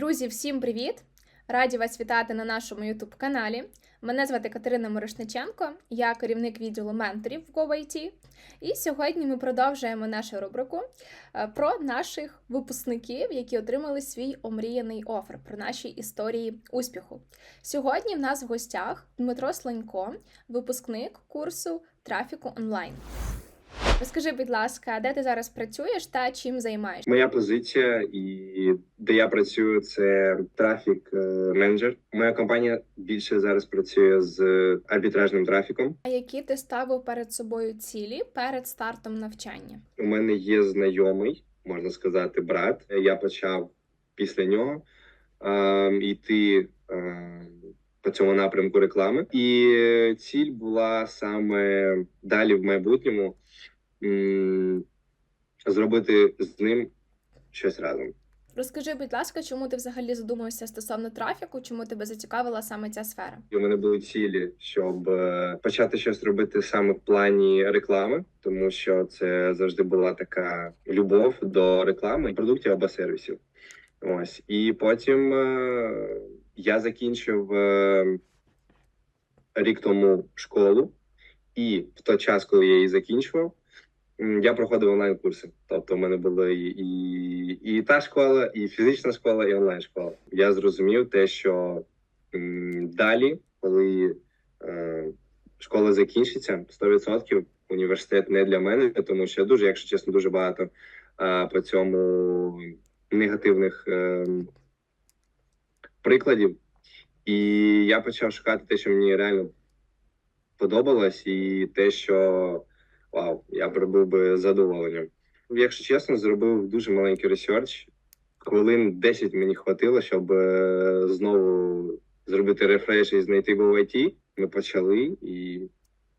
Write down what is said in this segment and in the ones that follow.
Друзі, всім привіт! Раді вас вітати на нашому youtube каналі. Мене звати Катерина Мирошниченко, я керівник відділу менторів в GoIT. І сьогодні ми продовжуємо нашу рубрику е, про наших випускників, які отримали свій омріяний офер, про наші історії успіху. Сьогодні в нас в гостях Дмитро Слонько, випускник курсу трафіку онлайн. Розкажи, будь ласка, де ти зараз працюєш та чим займаєшся? Моя позиція і де я працюю, це трафік е, менеджер. Моя компанія більше зараз працює з арбітражним трафіком. А які ти ставив перед собою цілі перед стартом навчання? У мене є знайомий, можна сказати, брат. Я почав після нього е, йти е, по цьому напрямку реклами, і ціль була саме далі в майбутньому зробити з ним щось разом. Розкажи, будь ласка, чому ти взагалі задумався стосовно трафіку? Чому тебе зацікавила саме ця сфера? У мене були цілі, щоб е, почати щось робити саме в плані реклами, тому що це завжди була така любов до реклами, продуктів або сервісів. Ось і потім е, я закінчив е, рік тому школу, і в той час, коли я її закінчував, я проходив онлайн курси. Тобто, в мене була і, і, і та школа, і фізична школа, і онлайн школа. Я зрозумів те, що м, далі, коли е, школа закінчиться, 100% університет не для мене, тому що я дуже, якщо чесно, дуже багато е, по цьому негативних е, прикладів. І я почав шукати те, що мені реально подобалось, і те, що вау, я б робив би з задоволенням. Якщо чесно, зробив дуже маленький ресерч. Хвилин 10 мені хватило, щоб е, знову зробити рефреш і знайти GoIT. Ми почали і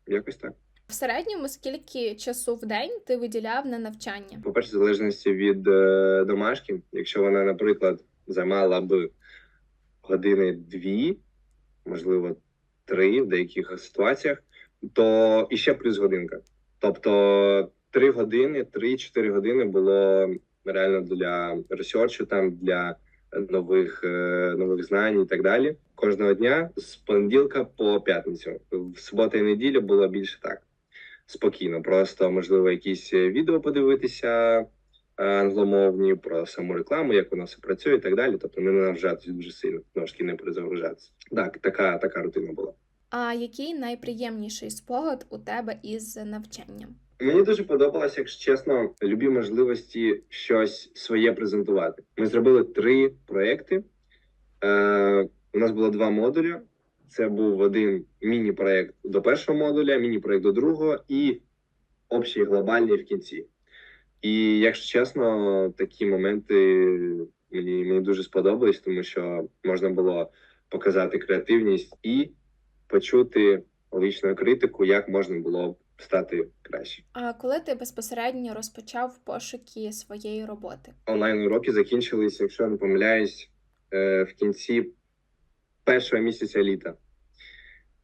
якось так. В середньому скільки часу в день ти виділяв на навчання? По-перше, в залежності від е, домашки, якщо вона, наприклад, займала б години дві, можливо, три в деяких ситуаціях, то іще плюс годинка. Тобто три години, три-чотири години було реально для ресерчу, там для нових, е, нових знань і так далі. Кожного дня з понеділка по п'ятницю. В суботу і неділю було більше так. Спокійно, просто можливо, якісь відео подивитися е, англомовні про саму рекламу, як вона все працює і так далі. Тобто не навжатися дуже сильно, ножки не перезагружатися. Так, така, така рутина була. А який найприємніший спогад у тебе із навчанням? Мені дуже подобалося, якщо чесно, любі можливості щось своє презентувати. Ми зробили три проекти. Е, у нас було два модулі. Це був один міні-проект до першого модуля, міні-проект до другого і общий глобальний в кінці. І якщо чесно, такі моменти мені, мені дуже сподобались, тому що можна було показати креативність і почути логічну критику, як можна було б стати краще. А коли ти безпосередньо розпочав пошуки своєї роботи? Онлайн уроки закінчились, якщо я не помиляюсь, е, в кінці першого місяця літа.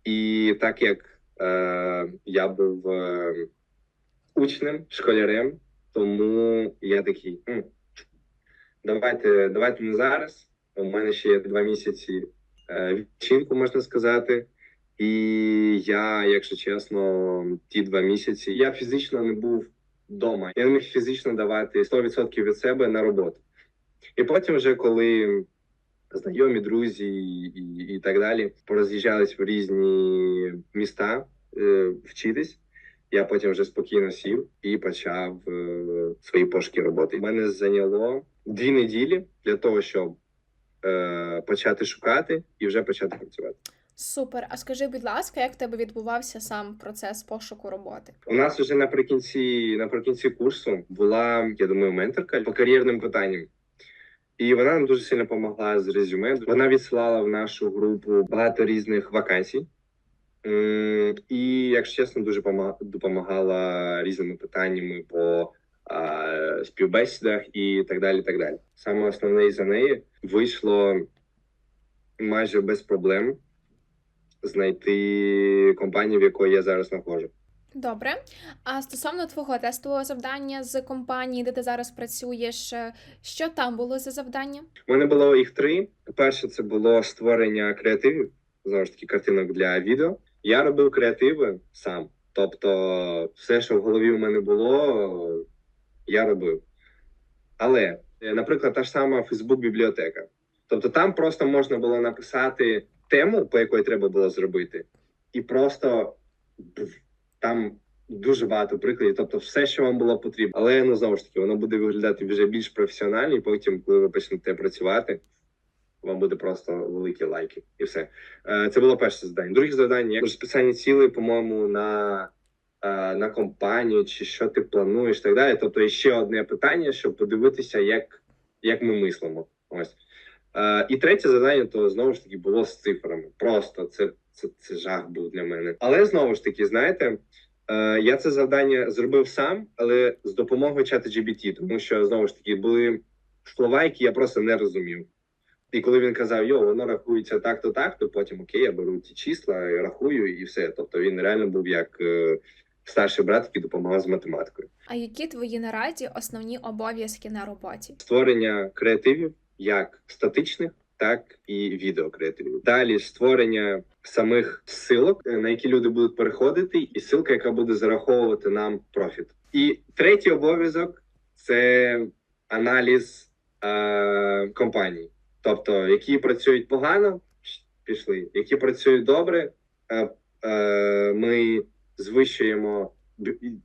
І так як е, я був е, учнем, школярем, тому я такий. «М, Давайте, давайте не зараз. У мене ще є два місяці е, відчинку, можна сказати. І я, якщо чесно, ті два місяці я фізично не був вдома. Я не міг фізично давати 100% від себе на роботу. І потім, вже коли знайомі, друзі і, і, так далі пороз'їжджались в різні міста е, вчитись, я потім вже спокійно сів і почав е, свої пошуки роботи. Мене зайняло дві неділі для того, щоб е, почати шукати і вже почати працювати. Супер. А скажи, будь ласка, як в тебе відбувався сам процес пошуку роботи? У нас вже наприкінці наприкінці курсу була, я думаю, менторка по кар'єрним питанням. І вона нам дуже сильно допомогла з резюме. Вона відсилала в нашу групу багато різних вакансій. І, якщо чесно, дуже допомагала різними питаннями по а, співбесідах і так далі. так далі. Саме основне за неї вийшло майже без проблем знайти компанію, в якої я зараз знаходжу. Добре. А стосовно твого тестового завдання з компанії, де ти зараз працюєш, е, що там було за завдання? У мене було їх три. Перше, це було створення креативів, знову ж таки, картинок для відео. Я робив креативи сам. Тобто, все, що в голові у мене було, я робив. Але, е, наприклад, та ж сама Facebook бібліотека. Тобто, там просто можна було написати тему, по якої треба було зробити, і просто там дуже багато прикладів. Тобто, все, що вам було потрібно. Але ну знову ж таки, воно буде виглядати вже більш професіонально, і потім, коли ви почнете працювати, вам буде просто великі лайки, і все. Е, Це було перше завдання. Друге завдання як спеціальні цілі, по-моєму, на, е, на компанію, чи що ти плануєш, так далі. Тобто, ще одне питання, щоб подивитися, як, як ми мислимо. Ось. Е, І третє завдання, то знову ж таки було з цифрами. Просто це, це, це жах був для мене. Але знову ж таки, знаєте, е, я це завдання зробив сам, але з допомогою чата GBT, тому що знову ж таки були слова, які я просто не розумів. І коли він казав, йо, воно рахується так-то, так, то потім окей, я беру ті числа, і рахую і все. Тобто він реально був як е, старший брат, який допомагав з математикою. А які твої наразі основні обов'язки на роботі? Створення креативів як статичних, так і відеокреативів. Далі створення самих ссылок, е, на які люди будуть переходити, і ссылка, яка буде зараховувати нам профіт. І третій обов'язок це аналіз е, компаній. Тобто, які працюють погано, пішли, які працюють добре, е, е, ми звищуємо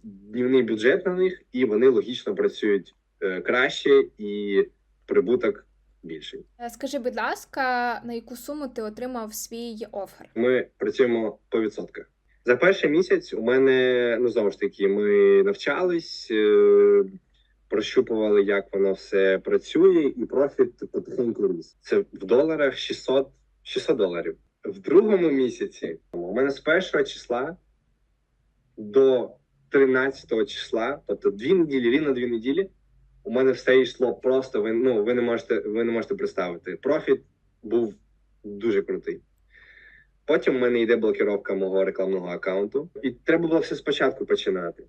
днівний бюджет на них, і вони логічно працюють е, краще і прибуток більший. Е, Скажи, будь ласка, на яку суму ти отримав свій офер? Ми працюємо по відсотках. За перший місяць у мене ну знову ж таки, ми навчались, е, прощупували, як воно все працює, і профіт потихеньку ріс. Це в доларах 600, 600 доларів. В другому місяці у мене з першого числа до 13 числа, тобто дві неділі, рівно дві неділі, у мене все йшло просто. Ви ну ви не можете, ви не можете представити. Профіт був дуже крутий. Потім в мене йде блокировка мого рекламного аккаунту, і треба було все спочатку починати.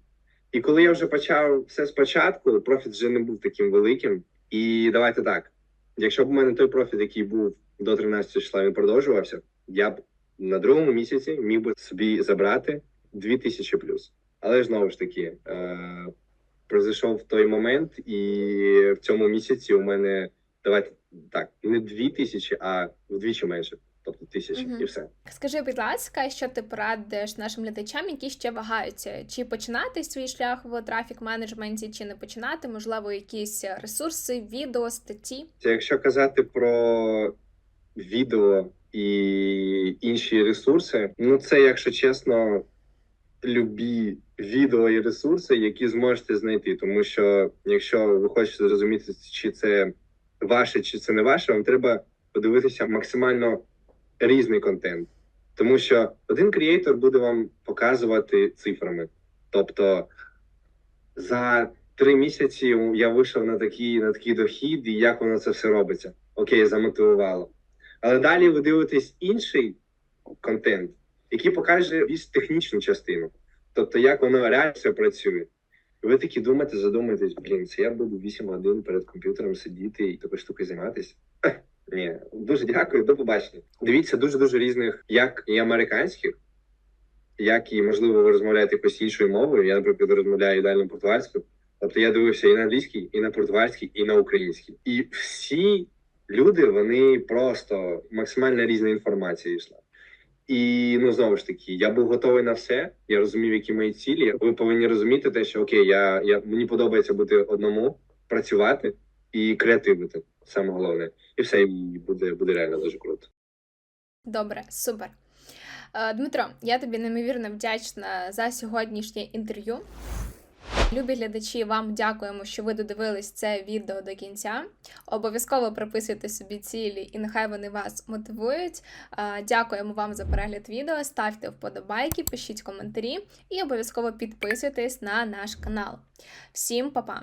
І коли я вже почав все спочатку, профіт вже не був таким великим. І давайте так: якщо б у мене той профіт, який був до 13 числа, він продовжувався, я б на другому місяці міг би собі забрати 2000 плюс. Але ж знову ж таки, произойшов той момент, і в цьому місяці у мене давайте так, не 2000, а вдвічі менше. Тобто тисячі Мгм. і все. Скажи, будь ласка, що ти порадиш нашим глядачам, які ще вагаються, чи починати свій шлях в трафік менеджменті, чи не починати, можливо, якісь ресурси, відео, статті. Це якщо казати про відео і інші ресурси, ну це, якщо чесно, любі відео і ресурси, які зможете знайти. Тому що якщо ви хочете зрозуміти, чи це ваше, чи це не ваше, вам треба подивитися максимально різний контент. Тому що один креатор буде вам показувати цифрами. Тобто за три місяці я вийшов на такий, на такий дохід, і як воно це все робиться. Окей, замотивувало. Але далі ви дивитесь інший контент, який покаже більш технічну частину. Тобто, як воно реально працює. І ви такі думаєте, задумаєтесь, блін, це я буду 8 годин перед комп'ютером сидіти і такою штукою займатися. Ні, дуже дякую, до побачення. Дивіться дуже дуже різних, як і американських, як і можливо ви розмовляєте якоюсь іншою мовою. Я, наприклад, розмовляю ідеально португальською. Тобто я дивився і на англійській, і на португальській, і на українській. І всі люди вони просто максимально різна інформація йшла. І ну знову ж таки, я був готовий на все. Я розумів, які мої цілі. Ви повинні розуміти те, що окей, я, я мені подобається бути одному, працювати і креативити. Саме головне, і все і буде, буде реально дуже круто. Добре, супер. Е, Дмитро, я тобі неймовірно вдячна за сьогоднішнє інтерв'ю. Любі глядачі, вам дякуємо, що ви додивились це відео до кінця. Обов'язково прописуйте собі цілі, і нехай вони вас мотивують. Дякуємо вам за перегляд відео. Ставте вподобайки, пишіть коментарі і обов'язково підписуйтесь на наш канал. Всім па-па!